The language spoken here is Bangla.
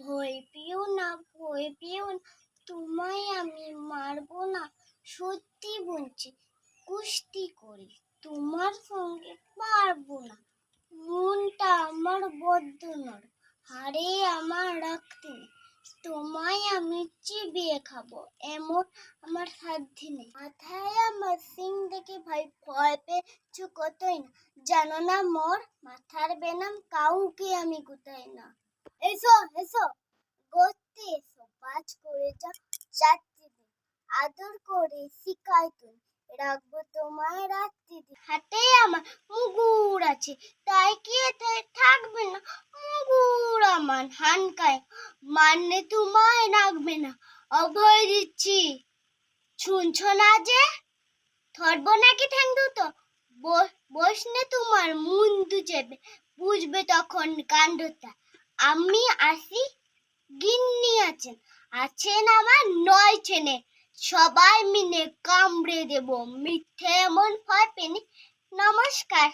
ভয় পেও না, ভয় পেও না, তোমায় আমি মারবো না। সত্যি বলছি, কুস্তি করি তোমার সঙ্গে পারব না। মনটা আমার বদ্ধ নর হারে আমার রাখতে তোমায় আমি চিবিয়ে খাব, এমন আমার সাধ্যি নেই। মাথায় আমার সিং দেখে ভাই ভয় পেয়েছ কতই না। জানো না মোর, মাথার বেনাম কাউকে আমি গুতাই না। এসো এসো। গড়তে এসো পাঁচ করে যা চারটি দিন আদর করে শিকাই তুই রাখব তোমায় রাত্রি দিন হাতে আমার মুগুর আছে, তাই কি এতে থাকবে না? মুগুর আমার হানকায় মানে তোমায় রাখবে না। অভয় দিচ্ছি। শুনছো না যে? ধরব নাকি ঠ্যাং ব- বসনে তোমার মুন্ডু চেপে, বুঝবে তখন কাণ্ডটা। আমি আসি গিন্নি আছেন। আছেন আমার নয় ছেনে সবাই মিলে কামড়ে দেব। মিথ্যে এমন ভয় পেনি নমস্কার।